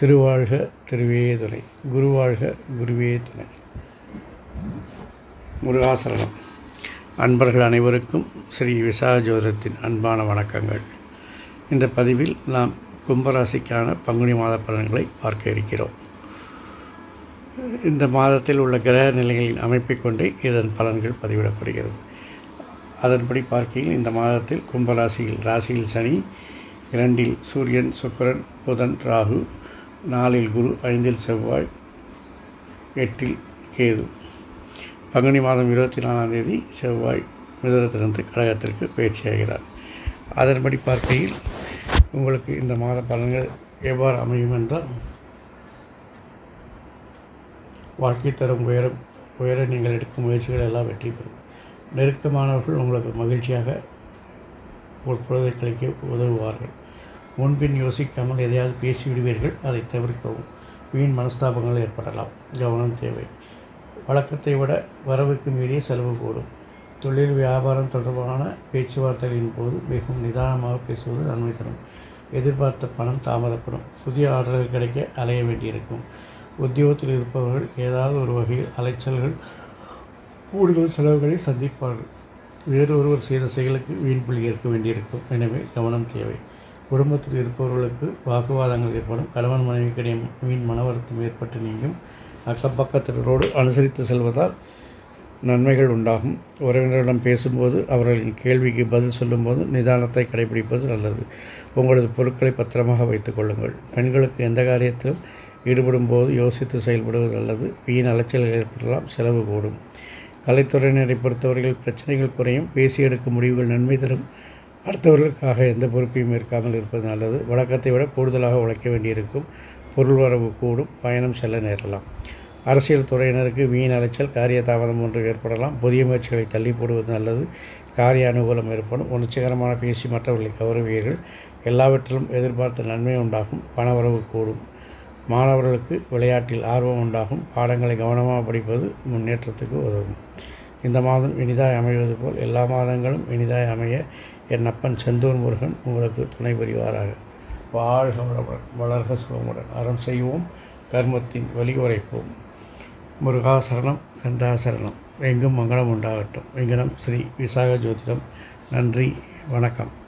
திருவாழ்க திருவே துணை. குருவாழ்க குருவே துணை. முருகாசரணம். அன்பர்கள் அனைவருக்கும் ஸ்ரீ விசாஜோதரத்தின் அன்பான வணக்கங்கள். இந்த பதிவில் நாம் கும்பராசிக்கான பங்குனி மாத பலன்களை பார்க்க இருக்கிறோம். இந்த மாதத்தில் உள்ள கிரக நிலைகளின் அமைப்பை கொண்டே இதன் பலன்கள் பதிவிடப்படுகிறது. அதன்படி பார்க்கையில் இந்த மாதத்தில் கும்பராசியில் ராசியில் சனி இரண்டில் சூரியன் சுக்கிரன் புதன் ராகு நாளில் குரு ஐந்தில் செவ்வாய் எட்டில் கேது. பங்குனி மாதம் இருபத்தி நாலாம் தேதி செவ்வாய் மிதனத்திலிருந்து கடகத்திற்கு பயிற்சியாகிறார் அதன்படி பார்க்கையில் உங்களுக்கு இந்த மாத பலன்கள் எவ்வாறு அமையும் என்றால் வாழ்க்கை தரும் உயரம் உயர நீங்கள் எடுக்கும் முயற்சிகள் எல்லாம் வெற்றி பெறும். நெருக்கமானவர்கள் உங்களுக்கு மகிழ்ச்சியாக ஒரு பொழுதை கழிக்க உதவுவார்கள். முன்பின் யோசிக்காமல் எதையாவது பேசிவிடுவீர்கள் அதை தவிர்க்கவும். வீண் மனஸ்தாபங்கள் ஏற்படலாம். கவனம் தேவை. வழக்கத்தை விட வரவுக்கு மீறிய செலவு கூடும் தொழில் வியாபாரம் தொடர்பான பேச்சுவார்த்தைகளின் போது மிகவும் நிதானமாக பேசுவது நன்மை தரும் எதிர்பார்த்த பணம் தாமதப்படும். புதிய ஆர்டர்கள் கிடைக்க அலைய வேண்டியிருக்கும். உத்தியோகத்தில் இருப்பவர்கள் ஏதாவது ஒரு வகையில் அலைச்சல்கள் கூடுதல் செலவுகளை சந்திப்பார்கள். வேறொருவர் செய்த செயலுக்கு வீண் புள்ளி ஏற்க வேண்டியிருக்கும். எனவே கவனம் தேவை. குடும்பத்தில் இருப்பவர்களுக்கு வாக்குவாதங்கள் ஏற்படும். கணவன் மனைவிக்கிடையே மீன் மன வருத்தம் ஏற்பட்டு நீங்கும். அக்கப்பக்கத்தினரோடு அனுசரித்து செல்வதால் நன்மைகள் உண்டாகும். உறவினரிடம் பேசும்போது அவர்களின் கேள்விக்கு பதில் சொல்லும்போது நிதானத்தை கடைபிடிப்பது நல்லது. உங்களது பொருட்களை பத்திரமாக வைத்துக் கொள்ளுங்கள். பெண்களுக்கு எந்த காரியத்திலும் ஈடுபடும் போது யோசித்து செயல்படுவது நல்லது. வீண் அலைச்சல்கள் ஏற்படலாம். செலவு கூடும். கலைத்துறையினரை பொறுத்தவரையில் பிரச்சனைகள் குறையும். பேசி எடுக்கும் முடிவுகள் நன்மை தரும். அடுத்தவர்களுக்காக எந்த பொறுப்பையும் இருக்காமல் இருப்பது நல்லது. வழக்கத்தை விட கூடுதலாக உழைக்க வேண்டியிருக்கும். பொருள் வரவு கூடும். பயணம் செல்ல நேரலாம். அரசியல் துறையினருக்கு வீண் அலைச்சல் காரிய தாமதம் ஒன்று ஏற்படலாம். புதிய முயற்சிகளை தள்ளி போடுவது நல்லது. காரிய அனுகூலம் ஏற்படும். உணர்ச்சிகரமான பேசி மற்றவர்களை கௌரவியர்கள் எல்லாவற்றிலும் எதிர்பார்த்த நன்மை உண்டாகும். பணவரவு கூடும். மாணவர்களுக்கு விளையாட்டில் ஆர்வம் உண்டாகும். பாடங்களை கவனமாக படிப்பது முன்னேற்றத்துக்கு உதவும். இந்த மாதம் இனிதாய் அமைவது போல் எல்லா மாதங்களும் இனிதாய் அமைய என் அப்பன் செந்தூர் முருகன் உங்களுக்கு துணை புரிவாராக. வாழ்க வளமுடன் வளர்க சுகமுடன் அறம் செய்வோம் கர்மத்தின் வழி உரைப்போம். முருகாசரணம் கந்தாசரணம். எங்கும் மங்களம் உண்டாகட்டும். எங்கனம் ஸ்ரீ விசாக ஜோதிடம் நன்றி வணக்கம்.